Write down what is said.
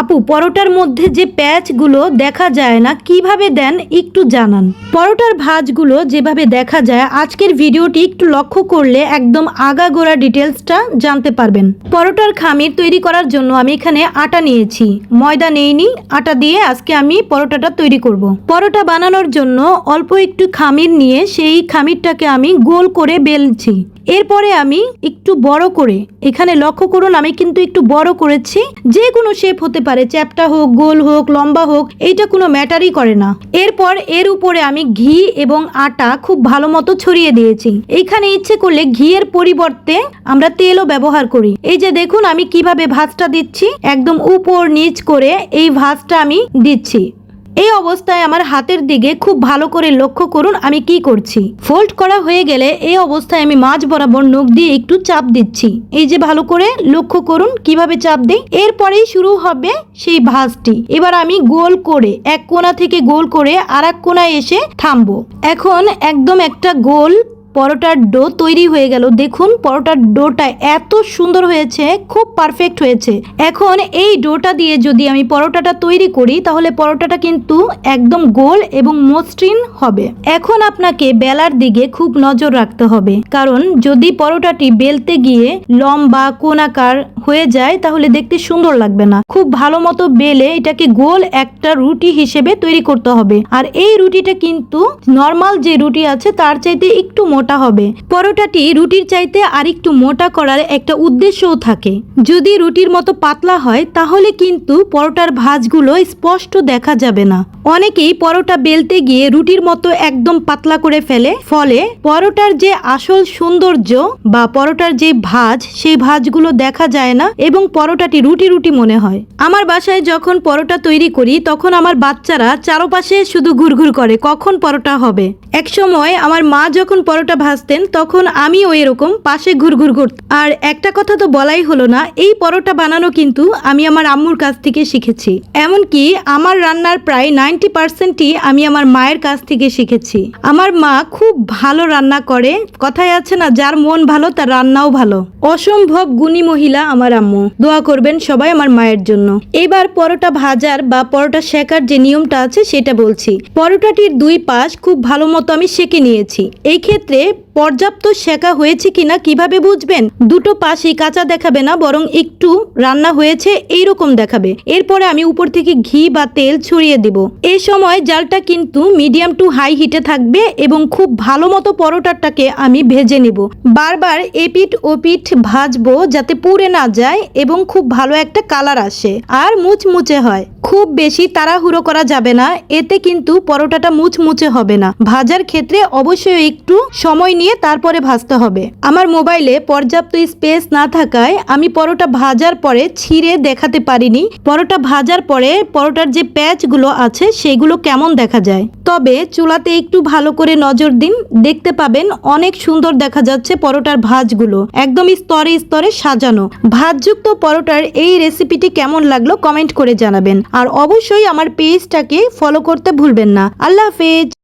আপু, পরোটার মধ্যে যে প্যাচগুলো দেখা যায় না, কীভাবে দেন একটু জানান। পরোটার ভাঁজগুলো যেভাবে দেখা যায়, আজকের ভিডিওটি একটু লক্ষ্য করলে একদম আগাগোড়া ডিটেলসটা জানতে পারবেন। পরোটার খামির তৈরি করার জন্য আমি এখানে আটা নিয়েছি। ময়দা নেইনি, আটা দিয়ে আজকে আমি পরোটাটা তৈরি করব। পরোটা বানানোর জন্য অল্প একটু খামির নিয়ে সেই খামিরটাকে আমি গোল করে বেলছি। এরপরে আমি একটু বড় করে, এখানে লক্ষ্য করুন আমি কিন্তু একটু বড় করেছি যে কোনো শেপ হতে পারে, চ্যাপটা হোক, গোল হোক, লম্বা হোক, এইটা কোনো ম্যাটারই করে না। এরপর এর উপরে আমি ঘি এবং আটা খুব ভালো মতো ছড়িয়ে দিয়েছি। এইখানে ইচ্ছে করলে ঘিয়ের পরিবর্তে আমরা তেলও ব্যবহার করি। এই যে দেখুন আমি কীভাবে ভাজটা দিচ্ছি, একদম উপর নিচ করে এই ভাজটা আমি দিচ্ছি। এই অবস্থায় আমার হাতের দিকে খুব ভালো করে লক্ষ্য করুন, আমি কি করছি। ফোল্ড করা হয়ে গেলে এই অবস্থায় আমি মাঝ বরাবর নখ দিয়ে একটু চাপ দিচ্ছি। এই যে ভালো করে লক্ষ্য করুন, কীভাবে চাপ দিই। এরপরেই শুরু হবে সেই ভাঁজটি। এবার আমি গোল করে, এক কোনা থেকে গোল করে আর এক কোনায় এসে থামবো। এখন একদম একটা গোল পরোটার ডো তৈরি হয়ে গেল। দেখুন, পরোটার ডোটা এত সুন্দর হয়েছে, খুব পারফেক্ট হয়েছে। এখন এই ডোটা দিয়ে যদি আমি পরোটাটা তৈরি করি, তাহলে পরোটাটা কিন্তু একদম গোল এবং মসৃণ হবে। এখন আপনাকে বেলার দিকে খুব নজর রাখতে হবে। কারণ যদি পরোটাটি বেলতে গিয়ে লম্বা কোনাকার হয়ে যায়, তাহলে দেখতে সুন্দর লাগবে না। খুব ভালো মতো বেলে এটাকে গোল একটা রুটি হিসেবে তৈরি করতে হবে। আর এই রুটিটা কিন্তু নর্মাল যে রুটি আছে, তার চাইতে একটু মোটা হবে। পরোটাটি রুটির চাইতে আর একটু মোটা করার একটা উদ্দেশ্যও থাকে। যদি রুটির মতো পাতলা হয়, তাহলে কিন্তু পরোটার ভাঁজগুলো স্পষ্ট দেখা যাবে না। অনেকেই পরোটা বেলতে গিয়ে রুটির মতো একদম পাতলা করে ফেলে, ফলে পরোটার যে আসল সৌন্দর্য বা পরোটার যে ভাজ, সেই ভাঁজগুলো দেখা যায় না এবং পরোটাটি রুটি রুটি মনে হয়। আমার বাসায় যখন পরোটা তৈরি করি, তখন আমার বাচ্চারা চারপাশে শুধু ঘুরঘুর করে কখন পরোটা হবে। এক সময় আমার মা যখন পরোটা ভাজতেন তখন আমিও এরকম পাশে ঘুরঘুর করত আর একটা কথা তো বলাই হলো না, এই পরোটা বানানো কিন্তু আমি আমার আম্মুর কাছ থেকে শিখেছি। এমনকি আমার রান্নার প্রায় নাইনটি পার্সেন্টই আমি আমার মায়ের কাছ থেকে শিখেছি। আমার মা খুব ভালো রান্না করে, কথায় আছে না, যার মন ভালো তার রান্নাও ভালো। অসম্ভব গুণী মহিলা আমার আম্মু। দোয়া করবেন সবাই আমার মায়ের জন্য। এবার পরোটা ভাজার বা পরোটা শেখার যে নিয়মটা আছে সেটা বলছি। পরোটাটির দুই পাশ খুব ভালো মতো আমি সেঁকে নিয়েছি। এই ক্ষেত্রে ve পর্যাপ্ত শেখা হয়েছে কিনা কীভাবে বুঝবেন? দুটো পাশই কাঁচা দেখাবে না, বরং একটু রান্না হয়েছে, এইরকম দেখাবে। এরপরে আমি উপর থেকে ঘি বা তেল ছড়িয়ে দিব। এই সময় জালটা কিন্তু মিডিয়াম টু হাই হিটে থাকবে এবং খুব ভালো মতো পরোটাটাকে আমি ভেজে নিব। বারবার এপিট ওপিট ভাজবো যাতে পুড়ে না যায় এবং খুব ভালো একটা কালার আসে। আর মুচমুচে হয়। খুব বেশি তাড়াহুড়ো করা যাবে না, এতে কিন্তু পরোটাটা মুচমুচে হবে না। ভাজার ক্ষেত্রে অবশ্যই একটু সময় নিয়ে তারপরে ভাজতে হবে। আমার মোবাইলে পর্যাপ্ত স্পেস না থাকায় আমি পরোটা ভাজার পরে ছিঁড়ে দেখাতে পারিনি। পরোটা ভাজার পরে পরোটার যে প্যাচগুলো আছে, সেগুলো কেমন দেখা যায়? তবে চুলাতে একটু ভালো করে নজর দিন। দেখতে পাবেন অনেক সুন্দর দেখা যাচ্ছে পরোটার ভাজগুলো। একদম স্তরে স্তরে সাজানো। ভাজযুক্ত পরোটার এই রেসিপিটি কেমন লাগল কমেন্ট করে জানাবেন। আর অবশ্যই আমার পেজটাকে ফলো করতে ভুলবেন না। আল্লাহ হাফেজ।